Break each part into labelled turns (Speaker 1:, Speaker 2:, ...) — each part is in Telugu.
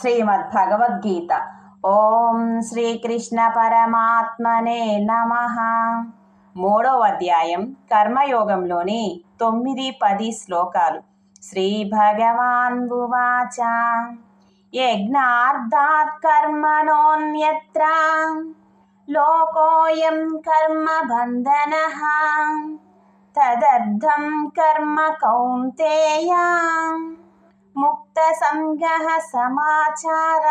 Speaker 1: శ్రీమద్ భగవద్గీత. ఓం శ్రీకృష్ణ పరమాత్మనే నమ. మూడవ అధ్యాయం కర్మయోగంలోని తొమ్మిది పది శ్లోకాలు. శ్రీ భగవాన్ ఉవాచ. యజ్ఞార్థాత్ కర్మణోన్యత్ర. లోకోయం కర్మ బంధన. తదర్థం కర్మ కౌంతేయా. ముక్త సంగ్రహ సమాచార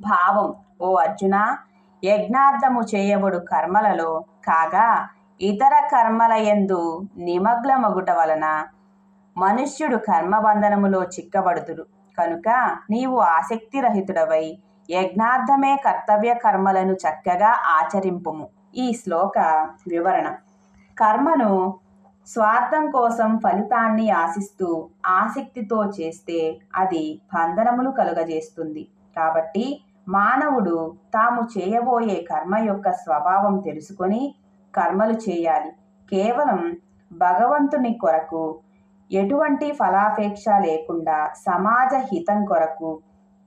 Speaker 1: భావం ఓ అర్జున యజ్ఞార్థము చేయబడు కర్మలలో కాగా ఇతర కర్మల యందు నిమగ్నమగుట వలన మనుష్యుడు కర్మబంధనములో చిక్కబడుతుడు కనుక నీవు ఆసక్తి రహితుడవై యజ్ఞార్థమే కర్తవ్య కర్మలను చక్కగా ఆచరింపుము. ఈ శ్లోక వివరణ. కర్మను స్వార్థం కోసం ఫలితాన్ని ఆశిస్తూ ఆసక్తితో చేస్తే అది బంధనములు కలుగజేస్తుంది. కాబట్టి మానవుడు తాము చేయబోయే కర్మ యొక్క స్వభావం తెలుసుకొని కర్మలు చేయాలి. కేవలం భగవంతుని కొరకు ఎటువంటి ఫలాపేక్ష లేకుండా సమాజ హితం కొరకు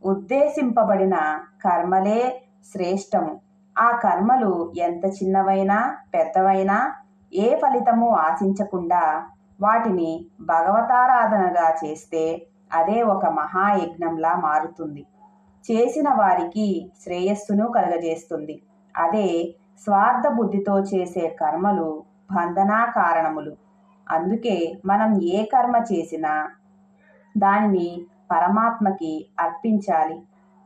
Speaker 1: ఉద్దేశింపబడిన కర్మలే శ్రేష్టము. ఆ కర్మలు ఎంత చిన్నవైనా పెద్దవైనా ఏ ఫలితము ఆశించకుండా వాటిని భగవతారాధనగా చేస్తే అదే ఒక మహాయజ్ఞంలా మారుతుంది. చేసిన వారికి శ్రేయస్సును కలుగజేస్తుంది. అదే స్వార్థ బుద్ధితో చేసే కర్మలు బంధనా కారణములు. అందుకే మనం ఏ కర్మ చేసినా దానిని పరమాత్మకి అర్పించాలి.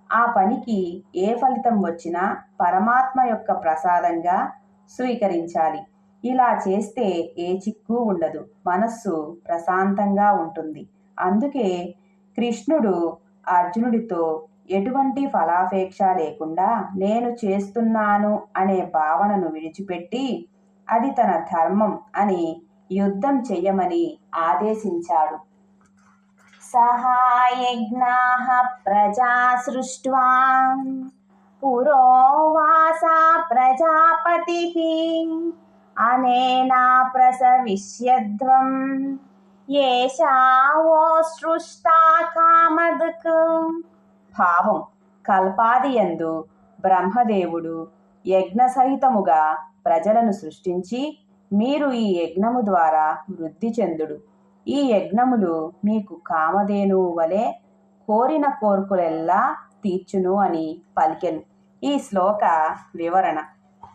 Speaker 1: ఆ పనికి ఏ ఫలితం వచ్చినా పరమాత్మ యొక్క ప్రసాదంగా స్వీకరించాలి. ఇలా చేస్తే ఏ చిక్కు ఉండదు. మనస్సు ప్రశాంతంగా ఉంటుంది. అందుకే కృష్ణుడు అర్జునుడితో ఎటువంటి ఫలాపేక్ష లేకుండా నేను చేస్తున్నాను అనే భావనను విడిచిపెట్టి అది తన ధర్మం అని యుద్ధం చెయ్యమని ఆదేశించాడు. సహాయజ్ఞా ప్రజా సృష్ట్వా పురోవాసా ప్రజాపతి అనేనా ప్రసవిష్యధ్వం ఏషావో సృష్టా కామదుక్ భావం కల్పాదియందు బ్రహ్మదేవుడు యజ్ఞ సహితముగా ప్రజలను సృష్టించి మీరు ఈ యజ్ఞము ద్వారా వృద్ధి చెందుడు. ఈ యజ్ఞములు మీకు కామధేనువు వలె కోరిన కోర్కులెల్లా తీర్చును అని పలికెను. ఈ శ్లోక వివరణ.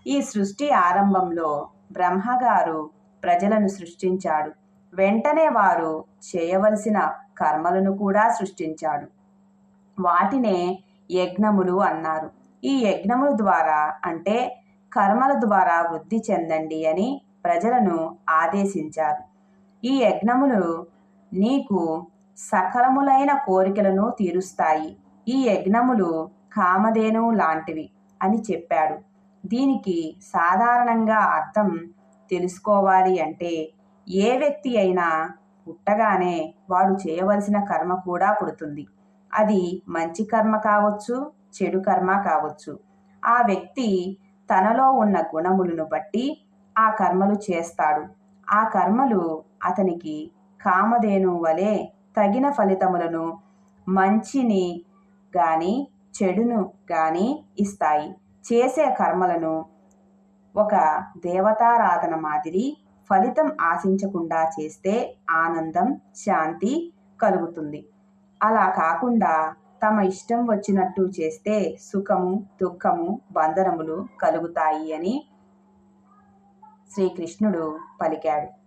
Speaker 1: ఈ సృష్టి ఆరంభంలో బ్రహ్మగారు ప్రజలను సృష్టించాడు. వెంటనే వారు చేయవలసిన కర్మలను కూడా సృష్టించాడు. వాటినే యజ్ఞములు అన్నారు. ఈ యజ్ఞముల ద్వారా అంటే కర్మల ద్వారా వృద్ధి చెందండి అని ప్రజలను ఆదేశించారు. ఈ యజ్ఞములు నీకు సకలములైన కోరికలను తీరుస్తాయి. ఈ యజ్ఞములు కామధేను లాంటివి అని చెప్పాడు. దీనికి సాధారణంగా అర్థం తెలుసుకోవాలి అంటే ఏ వ్యక్తి అయినా పుట్టగానే వాడు చేయవలసిన కర్మ కూడా పుడుతుంది. అది మంచి కర్మ కావచ్చు చెడు కర్మ కావచ్చు. ఆ వ్యక్తి తనలో ఉన్న గుణములను బట్టి ఆ కర్మలు చేస్తాడు. ఆ కర్మలు అతనికి కామధేను వలె తగిన ఫలితములను మంచిని కానీ చెడును కానీ ఇస్తాయి. చేసే కర్మలను ఒక దేవతారాధన మాదిరి ఫలితం ఆశించకుండా చేస్తే ఆనందం శాంతి కలుగుతుంది. అలా కాకుండా తమ ఇష్టం వచ్చినట్టు చేస్తే సుఖము దుఃఖము బంధనములు కలుగుతాయి అని శ్రీకృష్ణుడు పలికాడు.